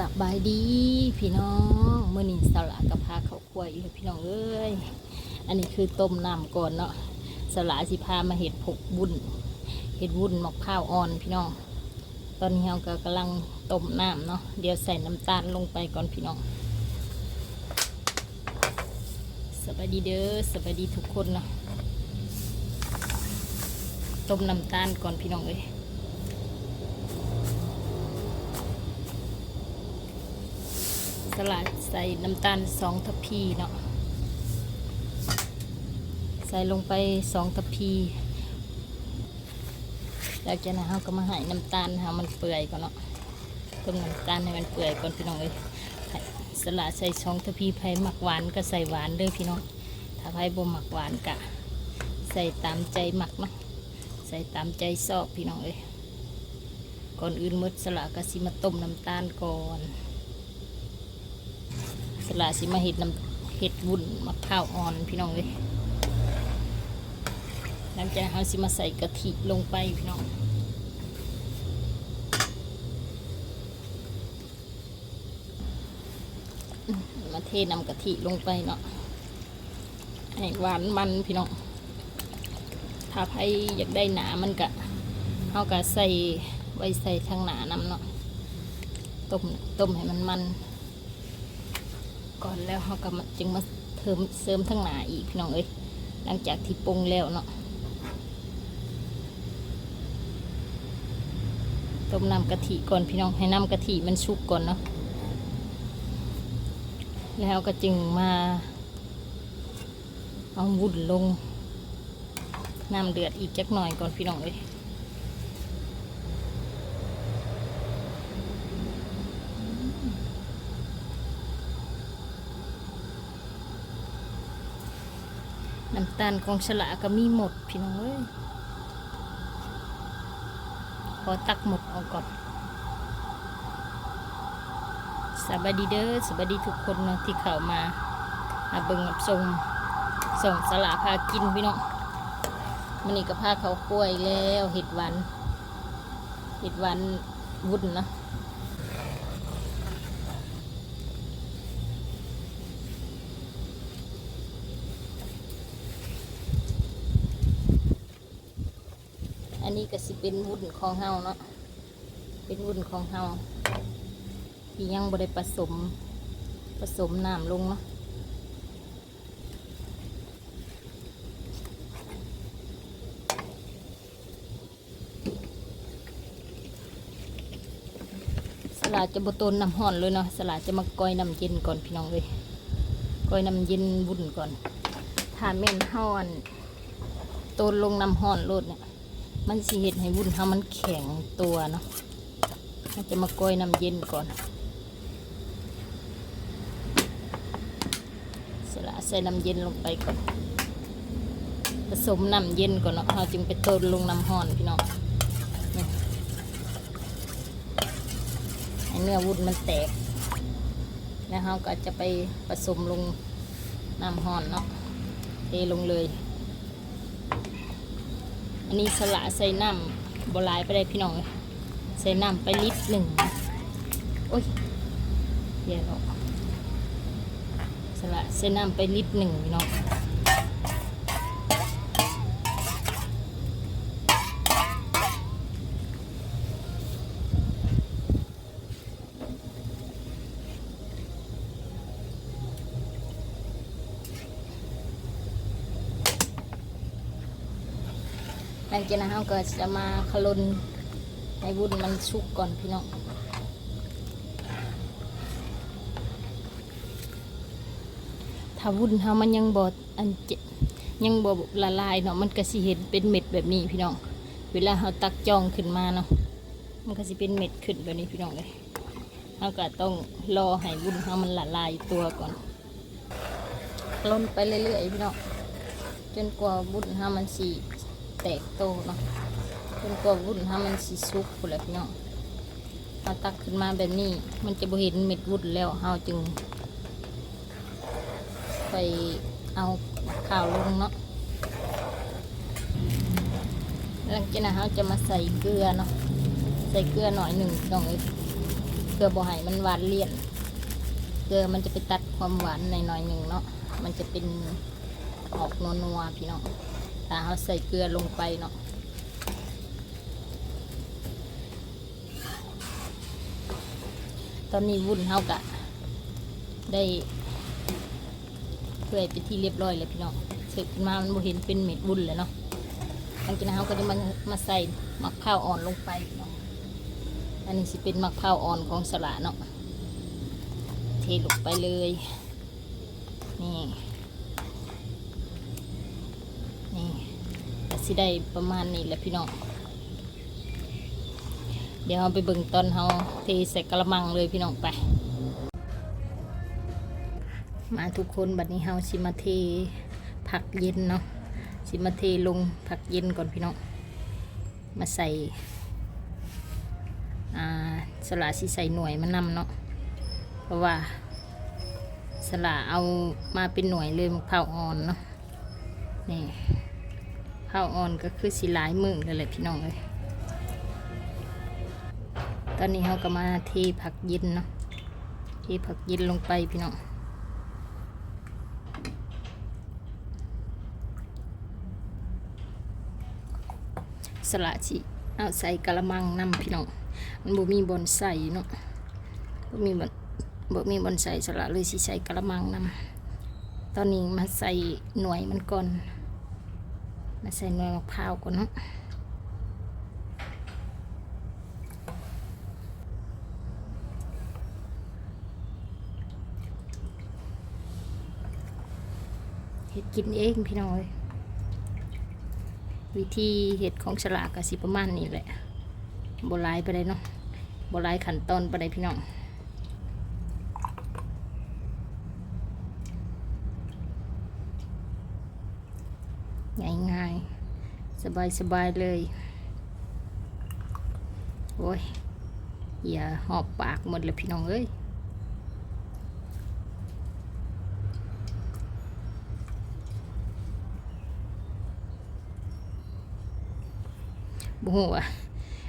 สบายดีพี่น้องเมื่อนี้สละกับพาเขาวครัวอีกแล้วพี่น้องเอ้ยอันนี้คือต้มน้ำก่อนเนาะสละสิพามาเห็ดผกบุญเห็ดวุ้นมะพร้าวอ่อนพี่น้อง ตอนนี้เราก็กำลังต้มน้ำเนาะเดี๋ยวใส่น้ำตาลลงไปก่อนพี่น้องสบายดีเด้อสบายดีทุกคนเนาะต้มน้ำตาลก่อนพี่น้องเอ้ย สลัดใส่น้ำตาลสองทัพพีเนาะใส่ลงไปสองทัพพีแล้วจากนั้นเราก็มาให้น้ำตาลห้มันเปื่อยก่อนเนาะต้มน้ำตาลให้มันเปื่อยก่อนพี่น้องเอ้ยสลัดใส่สองทัพพีไผ่หมักหวานก็ใส่หวานเด้อพี่น้องถ้าไผ่บ่หมักหวานกะใส่ตามใจหมักเนาะใส่ตามใจชอบพี่น้องเอ้ยก่อนอื่นมดสลัดก็สิมาต้มน้ำตาลก่อน สละสิมาเห็ดน้ำเห็ดวุ้นมะพร้าวอ่อนพี่น้องเลยหลังจากเราสิมาใส่กะทิลงไปพี่น้องมาเทน้ำกะทิลงไปเนาะให้หวานมันพี่น้องถ้าใครอยากได้หนามันกะเขาก็ใส่ไว้ใส่ทางหนาน้ำเนาะต้มต้มให้มันมัน ก่อนแล้วเขาก็จึงมาเติมเสริมทั้งหนาอีกพี่น้องเอ้ยหลังจากที่ปรุงแล้วเนาะต้มน้ำกะทิก่อนพี่น้องให้น้ำกะทิมันชุกก่อนเนาะแล้วก็จึงมาเอาวุ้นลงน้ำเดือดอีกจักหน่อยก่อนพี่น้องเอ้ย น้ำตาลของฉลาก็มีหมดพี่น้องเอ้ยพอตักหมดเอาก่อนสวัสดีเด้อสวัสดีทุกคนเนาะที่เข้ามามาเบิ่งกับชมส่งสลาพากินพี่น้องมันนี่ก็พาเขากล้วยแล้วเห็ดหวันเห็ดหวันวุ้นเนาะ นนี้ก็สิเป็นวุ้นของเฮาเนาะ เป็นวุ้นของเฮาที่ยังบ่ได้ผสม ผสมน้ำลงเนาะสลาจะบต้นน้ำห่อนเลยเนาะสลาจะมากอยน้ำเย็นก่อนพี่น้องเลยกอยน้ำเย็นวุ้นก่อนถ้าแม่นห่อนต้นลงน้ำห่อนโลดเนี่ย มันสิเห็ดให้วุ้นเฮามันแข็งตัวเนาะเราจะมากอยน้ำเย็นก่อนสละใส่น้ำเย็นลงไปก่อน ผสมน้ำเย็นก่อนเนาะเราจึงไปต้นลงน้ำห้อนพี่น้องให้เนื้อวุ้นมันแตก แล้วเราก็จะไปผสมลงน้ำห้อนเนาะเทลงเลย อันนี้สละใส่น้ำบหลายไปได้พี่น้องใส่น้ำไปลิตรหนึ่งโอ้ยเดี๋ยวเราสละใส่น้ำไปลิตรหนึ่งพี่น้อง ลังจากนั้นเราก็จะมาขลุนให้วุ้นมันสุกก่อนพี่น้องถ้าวุ้นเฮามันยังบดอันเจ็บยังบดละลายเนาะมันก็สิเห็นเป็นเม็ดแบบนี้พี่น้อง เวลาเฮาตักจองขึ้นมาเนาะมันก็สิเป็นเม็ดขึ้นแบบนี้พี่น้องเลยเราก็ต้องรอให้วุ้นเฮามันละลายตัวก่อนล้นไปเรื่อยๆพี่น้องจนกว่าวุ้นเฮามันสี แตกโตเนาะจนกว่าวุ้นเฮามันสีสุกพุ่นแหละพี่น้องเราตักขึ้นมาแบบนี้ มันจะบ่เห็นเม็ดวุ้นแล้วเฮาจึง ไปเอาข่าวลงเนาะหลังจากนั้นเราจะมาใส่เกลือเนาะใส่เกลือหน่อยหนึ่งพี่น้องเกลือบ่ให้มันหวานเลี่ยน เกลือมันจะไปตัดความหวานในหน่อยหนึ่งเนาะมันจะเป็นออกนัวๆพี่น้อง ถ้าเราใส่เกลือลงไปเนาะตอนนี้วุ่นเฮากะได้เพื่อยไปที่เรียบร้อยเลยพี่น้องเสร็จมามันบ่เห็นเป็นเม็ดวุ้นเลยเนาะหลังจากนั้นเราก็จะมามาใส่มะพร้าวอ่อนลงไปพี่น้องอันนี้สิเป็นมะพร้าวอ่อนของสละเนาะเทลงไปเลยนี่ก็ สิได้ประมาณนี้แหละพี่น้องเดี๋ยวเราไปเบิ่งตอนเราเทใส่กระมังเลยพี่น้องไป มาทุกคนบัดนี้เฮาสิมาเทผักเย็นเนาะสิมาเทลงผักเย็นก่อนพี่น้องมาใส่อ่าสละสิใส่หน่วยมานำเนาะเพราะว่าสละเอามาเป็นหน่วยเลยมะพร้าวอ่อนเนาะนี่ ข้าวอ่อนก็คือสีหลายมือเลยแหละพี่น้องเลยตอนนี้เราก็มาเทผักย็นเนาะเทผักย็นลงไปพี่น้องสละสิเอาใส่กะละมังนำพี่น้องมันบ่มีบอนใส่เนาะบ่มีบอนบ่มีบอนใส่สละเลยสิใส่กะละมังนำตอนนี้มาใส่หน่วยมันก่อน มาใส่หน่วยมะพร้าวก่อนเนาะเห็ดกินเองพี่น้อย วิธีเห็ดของฉลากกสิประมาณนี้แหละโบรายไปเลยเนาะโบรายขั้นตอนไปเลยพี่น้อง ง่าย ๆสบายเลย โอ้ย อย่าหอบปากหมดเลยพี่น้องเอ้ยบุหัวา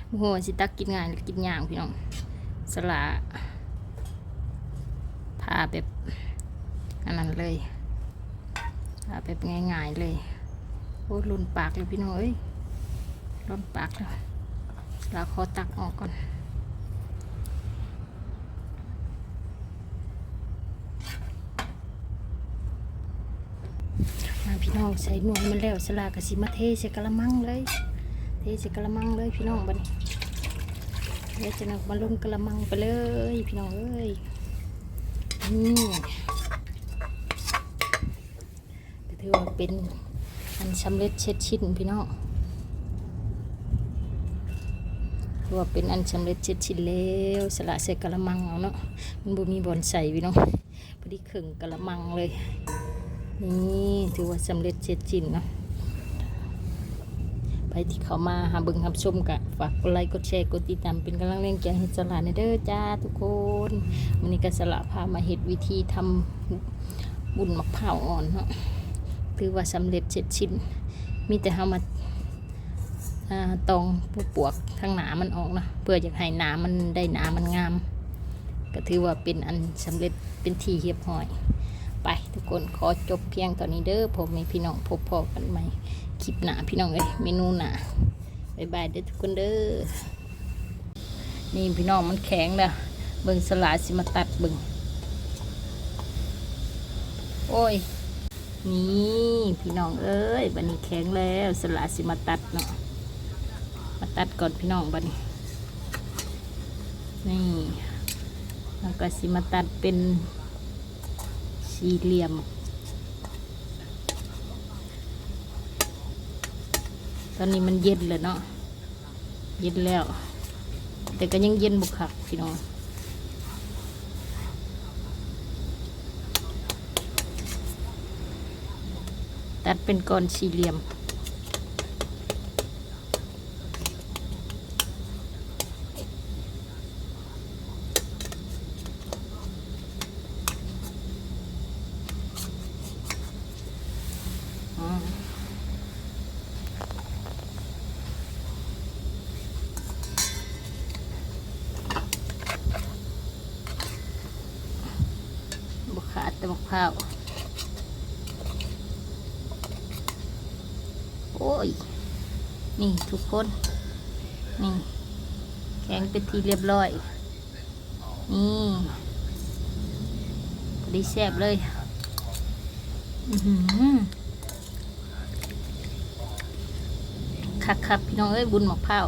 บุหัวสิตักกินงานกินย่างพี่น้อง สละพาแบบอันนั้นเลยพาแบบง่ายๆเลย อ้ยลุนปากเลยพี่น้องเอ้ยลุนปากแล้วเราขอตักออกก่อนมาพี่น้องใส่หน่วยมันแล้วสลากระสิมาเทใส่กระมังเลย เทใส่กระมังเลยพี่น้องบัดนี้เดี๋ยวจะนำมาลงกระมังไปเลยพี่น้องเอ้ยนี่ถือว่าเป็น อันสำเร็จเช็ดชิ้นพี่น้องถือว่าเป็นอันสำเร็จเช็ดชิ้นแล้วสละใส่กระมังเอาเนาะมันบ่มีบอนใส่พี่น้องพอดีครึ่งกระมังเลย นี่ถือว่าสำเร็จเช็ดชิ้นเนาะไปที่เขามาหาเบิ่งรับชมกะฝากกดไลค์กดแชร์กดติดตามเป็นกำลังแรงใจให้สละในเด้อจ้าทุกคนวันนี้ก็สละพามาเห็ดวิธีทำบุญมะพร้าวอ่อนเนาะ ถือว่าสำเร็จเสร็จชิ้น มีแต่เฮามาตองพวกปวกทางหนามันออกนะเพื่ออยากให้หนามันได้หนามันงาม ก็ถือว่าเป็นอันสำเร็จเป็นทีเรียบร้อย ไปทุกคนขอจบเพียงตอนนี้เด้อผมมีพี่น้องพบพอกันใหม่คลิปหนาพี่น้องเอ้ยเมนูหนาบายบายเด้อทุกคนเด้อนี่พี่น้องมันแข็งแล้วเบิ่งสลาสิมาตัดเบิ่งโอ้ย นี่พี่น้องเอ้ยบันนี้แข็งแล้วสลาสิมาตัดเนาะมาตัดก่อนพี่น้องบันนี้นี่แล้วก็สิมาตัดเป็นสี่เหลี่ยม ตอนนี้มันเย็นเลยเนาะเย็นแล้ว แต่ก็ยังเย็นบุกคักพี่น้อง ตัดเป็นก้อนสี่เหลี่ยม ขาดแต่มะพร้า นี่ทุกคน นี่ แข็งเป็นทีเรียบร้อย นี่พอดีแซ่บเลย อือหือคักพี่น้องเอ้ยบุญหมกพร้า